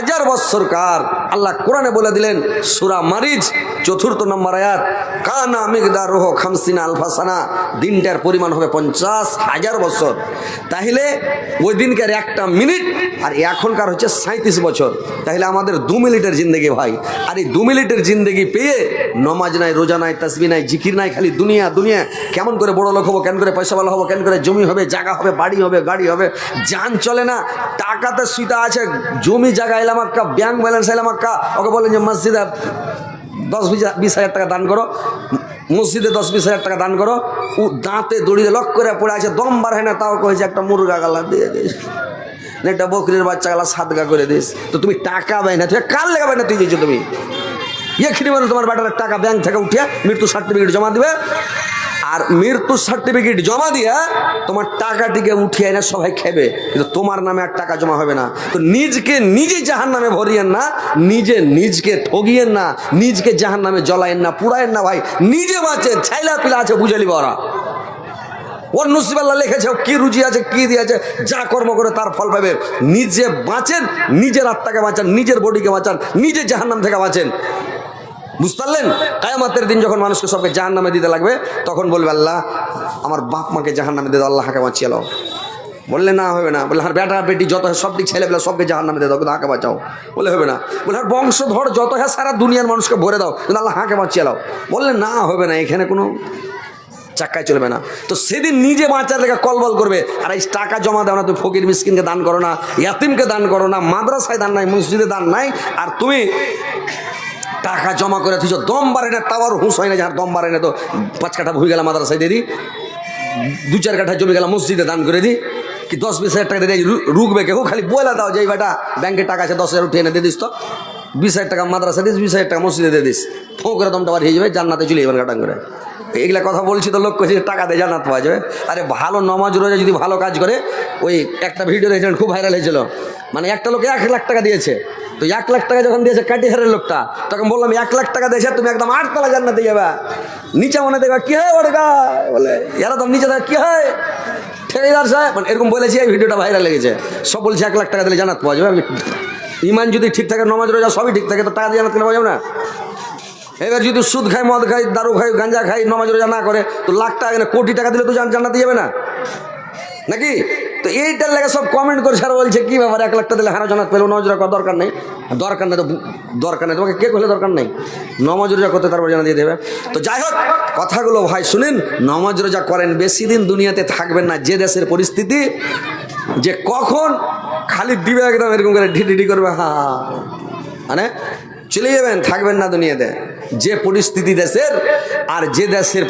হাজার বৎসরকার আল্লাহ কোরআনে বলে দিলেন, সুরা মারিজ, চতুর্থ নম্বর আয়াত, কানা মিগদার রোহ খামসিনা আলফাসানা দিনটার পরিমাণ হবে পঞ্চাশ হাজার বছর। তাহলে ওই দিনকার একটা মিনিট, আর এখনকার হচ্ছে সাঁত্রিশ বছর। তাহলে আমাদের দু মিনিটের জিন্দগি ভাই। আর এই দু মিনিটের জিন্দগি পেয়ে নমাজ নাই, রোজা নাই, তসবি নাই, জিকির নাই, খালি দুনিয়া দুনিয়া। কেমন করে বড় লোক হব কেন করে পয়সাওয়ালা হব কেন করে জমি হবে, জায়গা হবে, বাড়ি হবে, গাড়ি হবে, যান চলে না, টাকাতে সুইতা আছে, জমি জায়গা এলাম একটা ব্যাংক ব্যালেন্স এলাম একটা ওকে বলেন যে মসজিদে দশ বিশ হাজার টাকা দান করো, মসজিদে দশ বিশ হাজার টাকা দান করো ও দাঁতে দড়িয়ে লক করে পড়ে আছে, দম হয় না, তাও কয়েছে একটা মুরগা গালা দিয়ে দিস একটা বকরির বাচ্চা গালা সাতগা করে দিস। তো তুমি টাকা পাই না তুই কার লেগাবে না, তুই তুমি? এখানে মানে তোমার বেটার টাকা ব্যাংক থেকে উঠে মৃত্যু সার্টিফিকেট জমা দিবে আর মৃত্যু সার্টিফিকেট জমা দিয়ে তোমার টাকাটিকে উঠিয়ে এনে সবাই খেবে। কিন্তু তোমার নামে আর টাকা জমা হবে না। তো নিজকে নিজে জাহান নামে ভরিয়েন না, নিজে নিজকে ঠগিয়েন না, নিজকে জাহান নামে জ্বলায়েন না, পুড়ায়েন না ভাই। নিজে বাঁচেন, ছাইলা পিলা আছে বুঝে লিবা ওরা নসিবাল্লাহ লিখেছে কি রুচি আছে, কি দিয়েছে যা কর্ম করে তার ফল পাবে। নিজে বাঁচেন, নিজের আত্মাকে বাঁচান, নিজের বডিকে বাঁচান, নিজে জাহান্নাম থেকে বাঁচেন। বুঝতে পারলেন? কায়ামাতের দিন যখন মানুষকে সবকে জাহান নামে দিতে লাগবে, তখন বলবে আল্লাহ, আমার বাপ মাকে জাহান নামে দিয়ে দাও, আল্লাহকে বাঁচিয়ে লাও বললে না, হবে না। বলে আর বেটা, বেটি, যত সব দিক ছেলে পেলে সবকে জাহান নামে দিয়ে দাও, কিন্তু হাঁকে বাঁচাও। বলে হবে না। বলে আর বংশধর যত হ্যাঁ সারা দুনিয়ার মানুষকে ভরে দাও, কিন্তু আল্লাহ হাঁকে বাঁচিয়ে লাও বললে, না, হবে না, এখানে কোনো চাক্কায় চলবে না। তো সেদিন নিজে বাঁচার লেখা কলবল করবে, আর, এই টাকা জমা দাও না, তুমি ফকির মিসকিনকে দান করো না, ইয়াতিমকে দান করো না, মাদ্রাসায় দান নাই, মসজিদে দান নাই, আর তুমি টাকা জমা করে তুই দম বাড়ে না তাওয়ার হুঁশ হয় না যার দম বাড়ে না তো। পাঁচ কাঠা ভুই গেলাম মাদ্রাসায় দিয়ে দিই দু চার কাঠা জমি গেলাম মসজিদে দান করে দি, কি দশ বিশ হাজার টাকা দিয়ে রুকবে কেউ, খালি বলে দাও যে বেটা, ব্যাংকে টাকা আছে, দশ হাজার উঠিয়ে এনে দিয়ে দিস তো। বিশ হাজার টাকা মাদ্রাসা দিস, বিশ হাজার টাকা মসজিদে দিয়ে দিস। ফোঁ করে দমটা বাড়িয়ে যাবে, জান্নাতে চলে যাবেন কাটান করে এগুলা কথা বলছি তো লোক কইছে টাকা দিয়ে জান্নাত পাওয়া যাবে। আরে ভালো নমাজ রোজা যদি ভালো কাজ করে, ওই একটা ভিডিও দেখছিলেন, খুব ভাইরাল হয়েছিল। মানে একটা লোক এক লাখ টাকা দিয়েছে। তো এক লাখ টাকা যখন দিয়েছে কাটিহারের লোকটা, তখন বললাম, এক লাখ টাকা দিয়েছে তুমি একদম আটতলা জান্নাতে যাবে। নিচে মনে দেখবা, কি হয় ওটা বলে, এরা তো নিচে দেখে কি হয়? ঠেকেদার সাহেব মানে এরকম বলেছি, এই ভিডিওটা ভাইরাল লেগেছে সব বলছে, এক লাখ টাকা দিলে জানাত পাওয়া যাবে। আমি, ইমান যদি ঠিক থাকে, নমাজ রোজা সবই ঠিক থাকে, তো টাকা দিয়ে জানাতে পাওয়া যাবে না? এবার যদি সুদ খাই মদ খাই দারু খাই গাঞ্জা খাই নমাজ, রোজা না করে, তো লাখ টাকা না কোটি টাকা দিলে তো জান- জান্নাতে যাবে না? নাকি? তো এইটার লেগে সব কমেন্ট করছে আর বলছে, কি ব্যাপার, এক লাখটা দিলে হারা জানাত পেল? নমাজ, রোজা করার দরকার নেই? দরকার নেই তো দরকার নেই। তোমাকে কে করলে দরকার নেই? নমাজ, রোজা করতে তারপর জানা দিয়ে দেবে। তো যাই হোক, কথাগুলো ভাই শুনেন, নমাজ, রোজা করেন, বেশি দিন দুনিয়াতে থাকবেন না। যে দেশের পরিস্থিতি, যে কখন খালি দিবে একদম এরকম করে ঢিডি করবে হা। মানে চলে যাবেন থাকবেন না দুনিয়াতে। যে পরিস্থিতি দেশের আর যে দেশের